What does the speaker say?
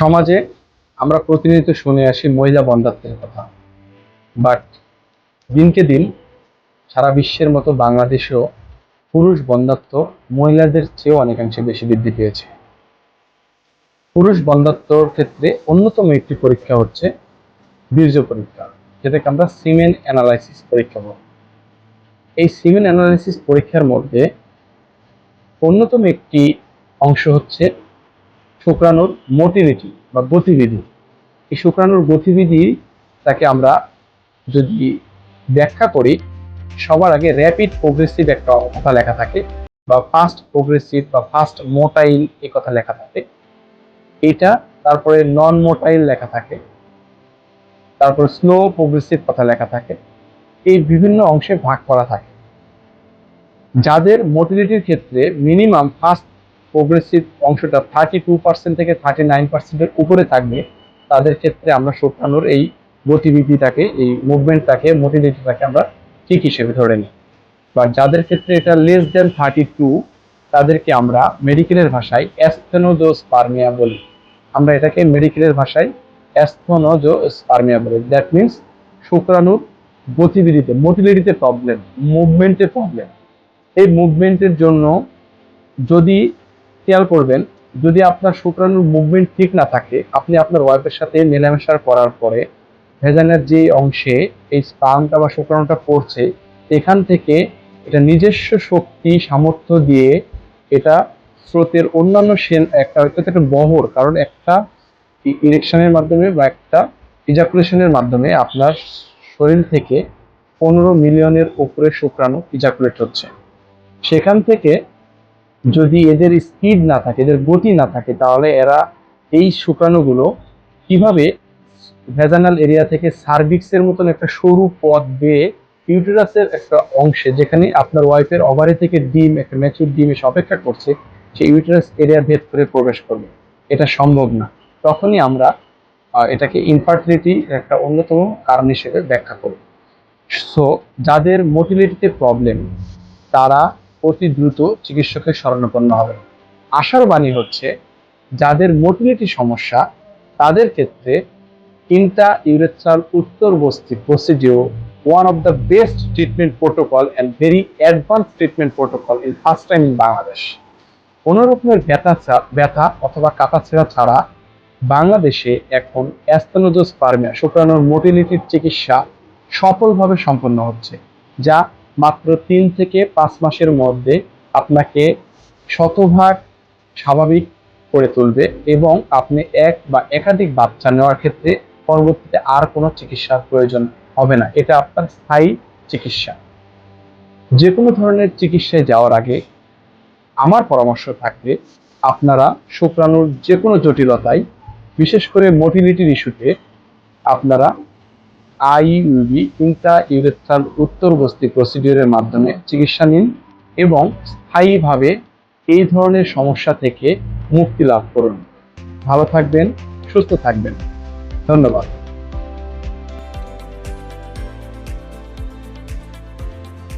সমাজে আমরা প্রতিনিয়ত শুনে আসি মহিলা বন্ধাত্বের কথা। বাট দিনকে দিন সারা বিশ্বের মতো বাংলাদেশেও পুরুষ বন্ধাত্ব মহিলাদের চেয়েও অনেকাংশে বেশি বৃদ্ধি পেয়েছে। পুরুষ বন্ধাত্বর ক্ষেত্রে অন্যতম একটি পরীক্ষা হচ্ছে বীর্য পরীক্ষা, যেটাকে আমরা সিমেন অ্যানালাইসিস পরীক্ষা বলি। এই সিমেন অ্যানালাইসিস পরীক্ষার মধ্যে অন্যতম একটি অংশ হচ্ছে শুক্রাণুর মোটিলিটি বা গতিবিধি। এই শুক্রাণুর গতিবিধি তাকে আমরা যদি ব্যাখ্যা করি, সবার আগে র্যাপিড প্রোগ্রেসিভ একটা কথা লেখা থাকে বা ফাস্ট প্রোগ্রেসিভ বা ফাস্ট মোটাইল এ কথা লেখা থাকে। এটা তারপরে নন মোটাইল লেখা থাকে। তারপর স্লো প্রোগ্রেসিভ কথা লেখা থাকে। এই বিভিন্ন অংশে ভাগ করা থাকে। যাদের মোটিলিটির ক্ষেত্রে মিনিমাম ফার্স্ট প্রোগ্রেসিভ অংশটা থার্টি টু পার্সেন্ট থেকে থার্টি নাইন পার্সেন্টের উপরে থাকবে, তাদের ক্ষেত্রে আমরা শুক্রাণুর এই গতিবিধিটাকে, এই মুভমেন্টটাকে মোটিলিটিটাকে আমরা ঠিক হিসেবে ধরে নিই। বা যাদের ক্ষেত্রে এটা লেস দেন থার্টি টু তাদেরকে আমরা মেডিকেলের ভাষায় অ্যাস্থেনোজোস্পার্মিয়া বলি। আমরা এটাকে মেডিকেলের ভাষায় অ্যাস্থেনোজোস্পার্মিয়া বলি। দ্যাট মিনস শুক্রাণুর গতিবিধিতে মোটিলিটিতে প্রবলেম মুভমেন্টে প্রবলেম এই মুভমেন্টের জন্য যদি খেয়াল করবেন, যদি আপনার শুক্রাণুর মুভমেন্ট ঠিক না থাকে, আপনি আপনার ওয়াইফের সাথে মেলামেশা করার পরে ভেজানের যে অংশে এই স্পামটা বা শুক্রাণুটা পড়ছে, এখান থেকে এটা নিজস্ব শক্তি, সামর্থ্য দিয়ে এটা স্রোতের অন্যান্য সেন একটা একটা বহর, কারণ একটা ইরেকশনের মাধ্যমে বা একটা ইজাকুলেশনের মাধ্যমে আপনার শরীর থেকে পনেরো মিলিয়নের উপরে শুক্রাণু ইজাকুলেট হচ্ছে। সেখান থেকে যদি এদের স্পিড না থাকে, এদের গতি না থাকে, তাহলে এরা এই শুকানোগুলো কীভাবে ভেজানাল এরিয়া থেকে সার্ভিক্সের মতন একটা সরু পথ বেয়ে ইউটেরাসের একটা অংশে, যেখানে আপনার ওয়াইফের ওভারি থেকে ডিম, একটা ম্যাচুর ডিম এসে অপেক্ষা করছে সেই ইউটেরাস এরিয়া ভেদ করে প্রবেশ করবে। এটা সম্ভব না। তখনই আমরা এটাকে ইনফার্টিলিটি একটা অন্যতম কারণ হিসেবে ব্যাখ্যা করব। সো যাদের মোটিলিটিতে প্রবলেম তারা অতি দ্রুত চিকিৎসকের শরণাপন্ন হবে। আশার বাণী হচ্ছে, যাদের মোটিলিটি সমস্যা, তাদের ক্ষেত্রে ইন্টা ইউরেথ্রাল উত্তর বস্তি procedure one of the best treatment protocol and very advance treatment protocol in first time in Bangladesh কোনো রকমের ব্যথা ব্যথা অথবা কাটাছেঁড়া ছাড়া বাংলাদেশে এখন অ্যাস্তনোজোস্পার্মিয়া শুক্রাণুর মোটিলিটির চিকিৎসা সফলভাবে সম্পন্ন হচ্ছে, যা মাত্র তিন থেকে পাঁচ মাসের মধ্যে আপনাকে শতভাগ স্বাভাবিক করে তুলবে এবং আপনি এক বা একাধিক বাচ্চা নেওয়ার ক্ষেত্রে পরবর্তীতে আর কোনো চিকিৎসার প্রয়োজন হবে না। এটা আপনার স্থায়ী চিকিৎসা। যে কোনো ধরনের চিকিৎসায় যাওয়ার আগে আমার পরামর্শ থাকবে, আপনারা শুক্রাণুর যে কোনো জটিলতায়, বিশেষ করে মোটিলিটির ইস্যুতে আপনারা আইইউবি ইন্টা ইউরেথ্রাল উত্তর বস্তি মাধ্যমে চিকিৎসা নিন এবং স্থায়ীভাবে এই ধরনের সমস্যা থেকে মুক্তি লাভ করুন। ভালো থাকবেন, সুস্থ থাকবেন। ধন্যবাদ।